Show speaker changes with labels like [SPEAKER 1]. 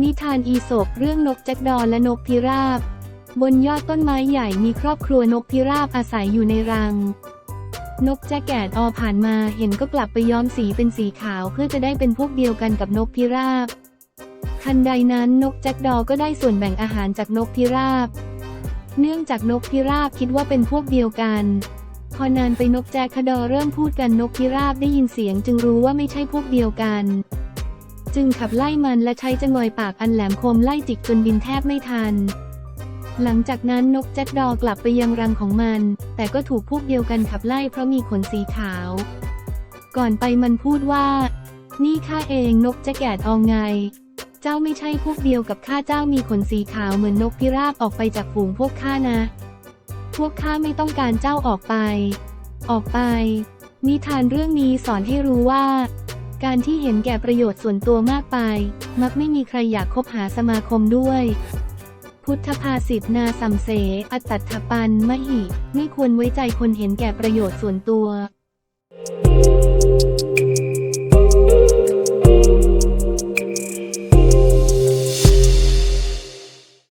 [SPEAKER 1] นิทานอีสบเรื่องนกแจ็คดอและนกพิราบบนยอดต้นไม้ใหญ่มีครอบครัวนกพิราบอาศัยอยู่ในรัง นกแจ็คแกดอผ่านมาเห็นก็กลับไปย้อมสีเป็นสีขาวเพื่อจะได้เป็นพวกเดียวกันกับนกพิราบ ทันใดนั้นนกแจ็คดอก็ได้ส่วนแบ่งอาหารจากนกพิราบ เนื่องจากนกพิราบคิดว่าเป็นพวกเดียวกัน พอนานไปนกแจ็คดอเริ่มพูดกันนกพิราบได้ยินเสียงจึงรู้ว่าไม่ใช่พวกเดียวกัน จึงขับไล่มันและใช้จงอยปากอันแหลมคมไล่จิกจนบินแทบไม่ทัน หลังจากนั้นนกแจ็คดอกลับไปยังรังของมัน แต่ก็ถูกพวกเดียวกันขับไล่เพราะมีขนสีขาว ก่อนไปมันพูดว่า นี่ข้าเองนกแจ็คแกดอองไง เจ้าไม่ใช่พวกเดียวกับข้าเจ้ามีขนสีขาวเหมือนนกพิราบออกไปจากฝูงพวกข้านะ พวกข้าไม่ต้องการเจ้าออกไป ออกไป นิทานเรื่องนี้สอนให้รู้ว่า การที่เห็นแก่ประโยชน์ส่วนตัวมากไป มักไม่มีใครอยากคบหาสมาคมด้วย พุทธภาษิตนาสัมเส อัตตถปันมหิ ไม่ควรไว้ใจคนเห็นแก่ประโยชน์ส่วนตัว